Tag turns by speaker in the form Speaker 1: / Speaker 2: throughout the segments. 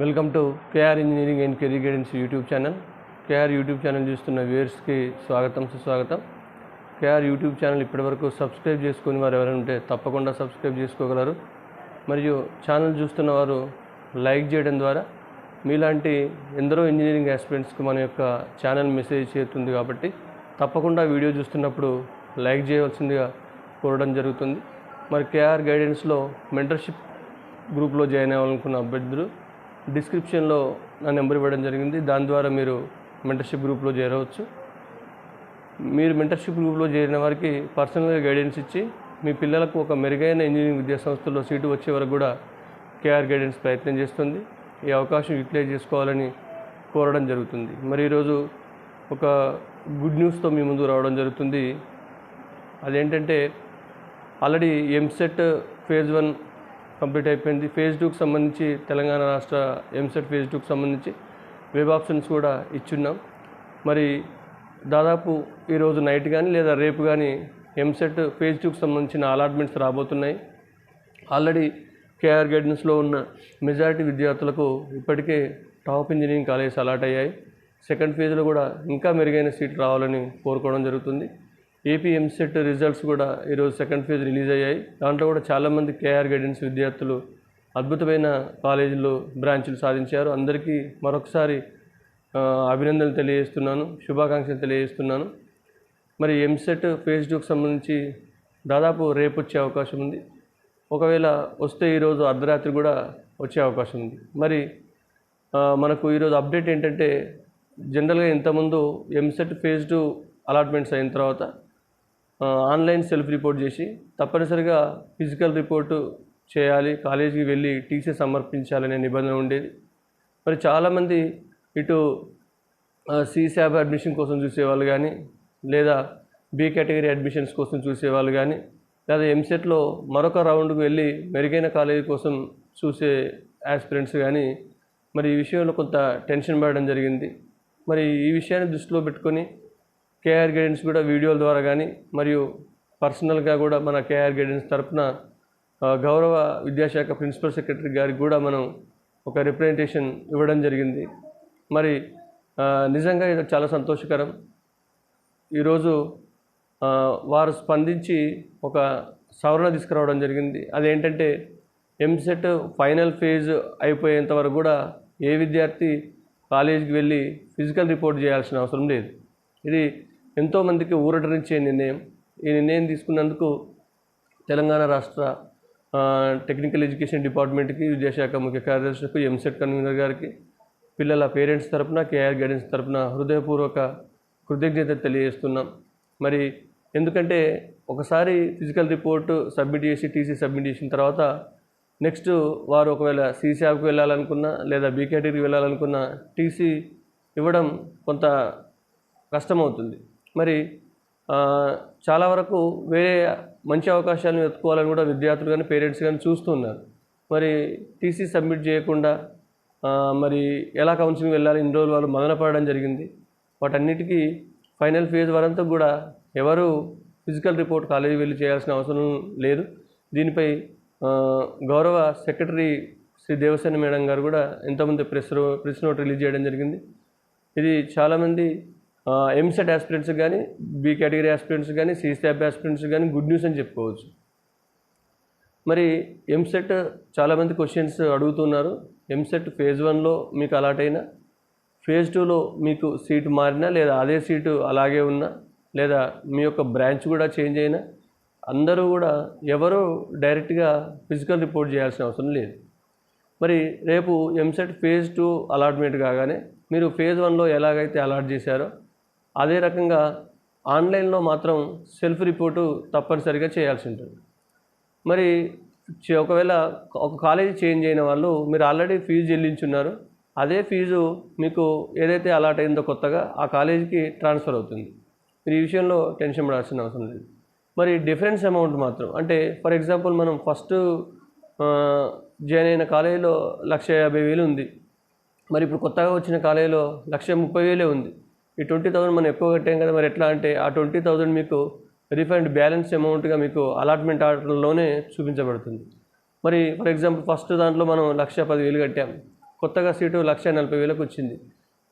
Speaker 1: Welcome to KR engineering and career guidance YouTube channel. KR YouTube channel చూస్తున్న వ్యూయర్స్కి స్వాగతం సుస్వాగతం. కేఆర్ యూట్యూబ్ ఛానల్ ఇప్పటివరకు సబ్స్క్రైబ్ చేసుకుని వారు ఎవరైనా ఉంటే తప్పకుండా సబ్స్క్రైబ్ చేసుకోగలరు. మరియు ఛానల్ చూస్తున్న వారు లైక్ చేయడం ద్వారా మీలాంటి ఎందరో ఇంజనీరింగ్ ఆస్పిరెంట్స్కి మన యొక్క ఛానల్ మెసేజ్ చేరుతుంది కాబట్టి తప్పకుండా వీడియో చూస్తున్నప్పుడు లైక్ చేయవలసిందిగా కోరడం జరుగుతుంది. మరి కేఆర్ గైడెన్స్లో మెంటర్షిప్ గ్రూప్లో జాయిన్ అవ్వాలనుకున్న అభ్యర్థులు డిస్క్రిప్షన్లో నా నెంబర్ ఇవ్వడం జరిగింది. దాని ద్వారా మీరు మెంటర్షిప్ గ్రూప్లో చేరవచ్చు. మీరు మెంటర్షిప్ గ్రూప్లో చేరిన వారికి పర్సనల్గా గైడెన్స్ ఇచ్చి మీ పిల్లలకు ఒక మెరుగైన ఇంజనీరింగ్ విద్యా సంస్థల్లో సీటు వచ్చే వరకు కూడా కేఆర్ గైడెన్స్ ప్రయత్నం చేస్తుంది. ఈ అవకాశం యూటిలైజ్ చేసుకోవాలని కోరడం జరుగుతుంది. మరి ఈరోజు ఒక గుడ్ న్యూస్తో మీ ముందు రావడం జరుగుతుంది. అదేంటంటే already EAMCET phase one complete అయిపోయింది. ఫేజ్ టూకి సంబంధించి తెలంగాణ రాష్ట్ర ఎంసెట్ ఫేజ్ టూకి సంబంధించి వెబ్ ఆప్షన్స్ కూడా ఇచ్చున్నాం. మరి దాదాపు ఈరోజు నైట్ కానీ లేదా రేపు కానీ ఎంసెట్ ఫేజ్ టూకి సంబంధించిన అలాట్మెంట్స్ రాబోతున్నాయి. ఆల్రెడీ కేఆర్ గైడెన్స్లో ఉన్న మెజారిటీ విద్యార్థులకు ఇప్పటికే టాప్ ఇంజనీరింగ్ కాలేజెస్ అలాట్ అయ్యాయి. సెకండ్ ఫేజ్లో కూడా ఇంకా మెరుగైన సీట్లు రావాలని కోరుకోవడం జరుగుతుంది. ఏపీ ఎంసెట్ రిజల్ట్స్ కూడా ఈరోజు సెకండ్ ఫేజ్ రిలీజ్ అయ్యాయి. దాంట్లో కూడా చాలామంది కేఆర్ గైడెన్స్ విద్యార్థులు అద్భుతమైన కాలేజీలో బ్రాంచులు సాధించారు. అందరికీ మరొకసారి అభినందనలు తెలియజేస్తున్నాను శుభాకాంక్షలు తెలియజేస్తున్నాను. మరి ఎంసెట్ ఫేజ్ టూకి సంబంధించి దాదాపు రేపు వచ్చే అవకాశం ఉంది. ఒకవేళ వస్తే ఈరోజు అర్ధరాత్రి కూడా వచ్చే అవకాశం ఉంది. మరి మనకు ఈరోజు అప్డేట్ ఏంటంటే జనరల్గా ఇంతకుముందు ఎంసెట్ ఫేజ్ టూ అలాట్మెంట్స్ అయిన తర్వాత ఆన్లైన్ సెల్ఫ్ రిపోర్ట్ చేసి తప్పనిసరిగా ఫిజికల్ రిపోర్టు చేయాలి కాలేజీకి వెళ్ళి టీసీ సమర్పించాలనే నిబంధన ఉండేది. మరి చాలామంది ఇటు సిశాబ్ అడ్మిషన్ కోసం చూసేవాళ్ళు కానీ లేదా బి కేటగిరీ అడ్మిషన్స్ కోసం చూసేవాళ్ళు కానీ లేదా ఎంసెట్లో మరొక రౌండ్కు వెళ్ళి మెరుగైన కాలేజీ కోసం చూసే ఆస్పిరెంట్స్ కానీ మరి ఈ విషయంలో కొంత టెన్షన్ పడడం జరిగింది. మరి ఈ విషయాన్ని దృష్టిలో పెట్టుకొని కేఆర్ గైడెన్స్ కూడా వీడియోల ద్వారా కానీ మరియు పర్సనల్గా కూడా మన కేఆర్ గైడెన్స్ తరఫున గౌరవ విద్యాశాఖ ప్రిన్సిపల్ సెక్రటరీ గారికి కూడా మనం ఒక రిప్రజెంటేషన్ ఇవ్వడం జరిగింది. మరి నిజంగా ఇది చాలా సంతోషకరం. ఈరోజు వారు స్పందించి ఒక సవరణ తీసుకురావడం జరిగింది. అదేంటంటే ఎంసెట్ ఫైనల్ ఫేజ్ అయిపోయేంత వరకు కూడా ఏ విద్యార్థి కాలేజీకి వెళ్ళి ఫిజికల్ రిపోర్ట్ చేయాల్సిన అవసరం లేదు. ఇది ఎంతోమందికి ఊరటనిచ్చే నిర్ణయం. ఈ నిర్ణయం తీసుకున్నందుకు తెలంగాణ రాష్ట్ర టెక్నికల్ ఎడ్యుకేషన్ డిపార్ట్మెంట్కి విద్యాశాఖ ముఖ్య కార్యదర్శులకు ఎంసెట్ కన్వీనర్ గారికి పిల్లల పేరెంట్స్ తరపున కేఆర్ గైడెన్స్ తరపున హృదయపూర్వక కృతజ్ఞత తెలియజేస్తున్నాం. మరి ఎందుకంటే ఒకసారి ఫిజికల్ రిపోర్ట్ సబ్మిట్ చేసి టీసీ సబ్మిట్ చేసిన తర్వాత నెక్స్ట్ వారు ఒకవేళ సీసీఆర్కి వెళ్ళాలనుకున్నా లేదా బీ కేటగిరీకి వెళ్ళాలనుకున్నా టీసీ ఇవ్వడం కొంత కష్టమవుతుంది. మరి చాలా వరకు వేరే మంచి అవకాశాలను వెతుక్కోవాలని కూడా విద్యార్థులు కానీ పేరెంట్స్ కానీ చూస్తున్నారు. మరి టీసీ సబ్మిట్ చేయకుండా మరి ఎలా కౌన్సిలింగ్ వెళ్ళాలి ఇన్ని రోజులు వాళ్ళు మదనపడడం జరిగింది. వాటన్నిటికీ ఫైనల్ ఫేజ్ వరంతా కూడా ఎవరు ఫిజికల్ రిపోర్ట్ కాలేజీ వెళ్ళి చేయాల్సిన అవసరం లేదు. దీనిపై గౌరవ సెక్రటరీ శ్రీ దేవసేన మేడం గారు కూడా ఎంతోమంది ప్రెస్ ప్రెస్ నోట్ రిలీజ్ చేయడం జరిగింది. ఇది చాలామంది ఎంసెట్ ఆస్పిరెంట్స్ కానీ బి కేటగిరీ ఆస్పిరెంట్స్ కానీ సిస్టాప్ ఆస్పిరెంట్స్ కానీ గుడ్ న్యూస్ అని చెప్పుకోవచ్చు. మరి ఎంసెట్ చాలామంది క్వశ్చన్స్ అడుగుతున్నారు. ఎంసెట్ ఫేజ్ వన్లో మీకు అలాట్ అయినా ఫేజ్ టూలో మీకు సీటు మారినా లేదా అదే సీటు అలాగే ఉన్నా లేదా మీ యొక్క బ్రాంచ్ కూడా చేంజ్ అయినా అందరూ కూడా ఎవరు డైరెక్ట్గా ఫిజికల్ రిపోర్ట్ చేయాల్సిన అవసరం లేదు. మరి రేపు ఎంసెట్ ఫేజ్ టూ అలాట్మెంట్ కాగానే మీరు ఫేజ్ వన్లో ఎలాగైతే అలాట్ చేశారో అదే రకంగా ఆన్లైన్లో మాత్రం సెల్ఫ్ రిపోర్టు తప్పనిసరిగా చేయాల్సి ఉంటుంది. మరి చే- ఒకవేళ ఒక కాలేజీ చేంజ్ అయిన వాళ్ళు మీరు ఆల్రెడీ ఫీజు చెల్లించున్నారు అదే ఫీజు మీకు ఏదైతే అలాట్ అయిందో కొత్తగా ఆ కాలేజీకి ట్రాన్స్ఫర్ అవుతుంది. మీరు ఈ విషయంలో టెన్షన్ పడాల్సిన అవసరం లేదు. మరి డిఫరెన్స్ అమౌంట్ మాత్రం అంటే ఫర్ ఎగ్జాంపుల్ మనం ఫస్ట్ జాయిన్ అయిన కాలేజీలో లక్ష యాభై వేలు ఉంది. మరి ఇప్పుడు కొత్తగా వచ్చిన కాలేజీలో లక్ష ముప్పై వేలే ఉంది. ఈ ట్వంటీ థౌసండ్ మనం ఎక్కువ కట్టాం కదా మరి ఎట్లా అంటే ఆ ట్వంటీ థౌసండ్ మీకు రిఫండ్ బ్యాలెన్స్ అమౌంట్గా మీకు అలాట్మెంట్ ఆర్డర్లోనే చూపించబడుతుంది. మరి ఫర్ ఎగ్జాంపుల్ ఫస్ట్ దాంట్లో మనం లక్ష పదివేలు కట్టాం. కొత్తగా సీటు లక్ష నలభై వేలకు వచ్చింది.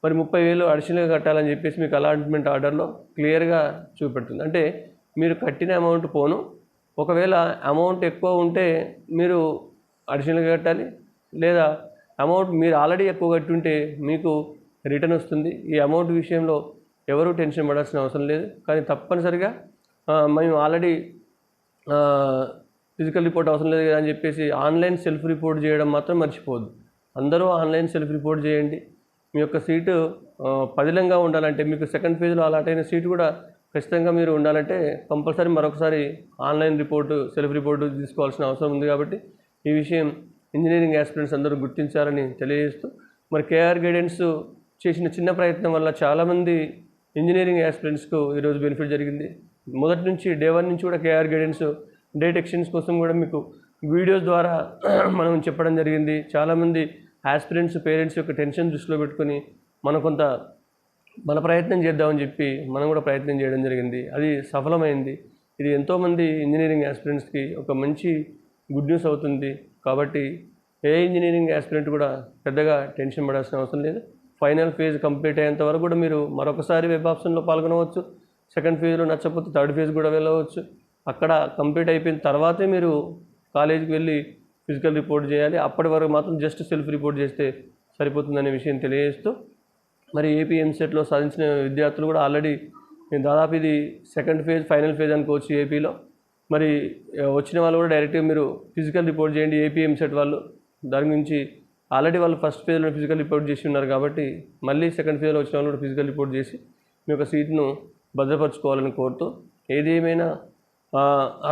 Speaker 1: మరి ముప్పై వేలు అడిషనల్గా కట్టాలని చెప్పేసి మీకు అలాట్మెంట్ ఆర్డర్లో క్లియర్గా చూపెడుతుంది. అంటే మీరు కట్టిన అమౌంట్ పోను. ఒకవేళ అమౌంట్ ఎక్కువ ఉంటే మీరు అడిషనల్గా కట్టాలి. లేదా అమౌంట్ మీరు ఆల్రెడీ ఎక్కువ కట్టుంటే మీకు రిటర్న్ వస్తుంది. ఈ అమౌంట్ విషయంలో ఎవరు టెన్షన్ పడాల్సిన అవసరం లేదు. కానీ తప్పనిసరిగా మేము ఆల్రెడీ ఫిజికల్ రిపోర్ట్ అవసరం లేదు కదా అని చెప్పేసి ఆన్లైన్ సెల్ఫ్ రిపోర్ట్ చేయడం మాత్రం మర్చిపోవద్దు. అందరూ ఆన్లైన్ సెల్ఫ్ రిపోర్ట్ చేయండి. మీ యొక్క సీటు పదిలంగా ఉండాలంటే మీకు సెకండ్ ఫేజ్లో అలాట్ అయిన సీటు కూడా ఖచ్చితంగా మీరు ఉండాలంటే కంపల్సరీ మరొకసారి ఆన్లైన్ రిపోర్టు సెల్ఫ్ రిపోర్టు తీసుకోవాల్సిన అవసరం ఉంది కాబట్టి ఈ విషయం ఇంజనీరింగ్ ఆస్పిరెంట్స్ అందరూ గుర్తించాలని తెలియజేస్తూ మరి కేఆర్ గైడెన్స్ చేసిన చిన్న ప్రయత్నం వల్ల చాలామంది ఇంజనీరింగ్ ఆస్పిరెంట్స్కు ఈరోజు బెనిఫిట్ జరిగింది. మొదటి నుంచి డే వన్ నుంచి కూడా కేఆర్ గైడెన్స్ డేట్ ఎక్స్టెన్స్ కోసం కూడా మీకు వీడియోస్ ద్వారా మనం చెప్పడం జరిగింది. చాలామంది ఆస్పిరెంట్స్ పేరెంట్స్ యొక్క టెన్షన్ దృష్టిలో పెట్టుకొని మనం కొంత మన ప్రయత్నం చేద్దామని చెప్పి మనం కూడా ప్రయత్నం చేయడం జరిగింది. అది సఫలమైంది. ఇది ఎంతోమంది ఇంజనీరింగ్ ఆస్పిరెంట్స్కి ఒక మంచి గుడ్ న్యూస్ అవుతుంది. కాబట్టి ఏ ఇంజనీరింగ్ ఆస్పిరెంట్ కూడా పెద్దగా టెన్షన్ పడాల్సిన అవసరం లేదు. ఫైనల్ ఫేజ్ కంప్లీట్ అయ్యేంత వరకు కూడా మీరు మరొకసారి వెబ్ ఆప్షన్లో పాల్గొనవచ్చు. సెకండ్ ఫేజ్లో నచ్చకపోతే థర్డ్ ఫేజ్ కూడా వెళ్ళవచ్చు. అక్కడ కంప్లీట్ అయిపోయిన తర్వాతే మీరు కాలేజీకి వెళ్ళి ఫిజికల్ రిపోర్ట్ చేయాలి. అప్పటి వరకు మాత్రం జస్ట్ సెల్ఫ్ రిపోర్ట్ చేస్తే సరిపోతుందనే విషయం తెలియజేస్తూ మరి ఏపీ ఎంసెట్లో సాధించిన విద్యార్థులు కూడా ఆల్రెడీ నేను దాదాపు ఇది సెకండ్ ఫేజ్ ఫైనల్ ఫేజ్ అనుకోవచ్చు ఏపీలో. మరి వచ్చిన వాళ్ళు కూడా డైరెక్ట్గా మీరు ఫిజికల్ రిపోర్ట్ చేయండి ఏపీ ఎంసెట్ వాళ్ళు. దాని గురించి ఆల్రెడీ వాళ్ళు ఫస్ట్ ఫేజ్లో ఫిజికల్ రిపోర్ట్ చేసి ఉన్నారు కాబట్టి మళ్ళీ సెకండ్ ఫేజ్లో వచ్చిన వాళ్ళు కూడా ఫిజికల్ రిపోర్ట్ చేసి మీ యొక్క సీట్ను భద్రపరచుకోవాలని కోరుతూ ఏది ఏమైనా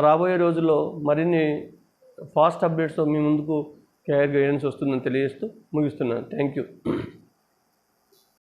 Speaker 1: రాబోయే రోజుల్లో మరిన్ని ఫాస్ట్ అప్డేట్స్తో మీ ముందుకు కేఆర్ గైడెన్స్ వస్తుందని తెలియజేస్తూ ముగిస్తున్నాను. Thank you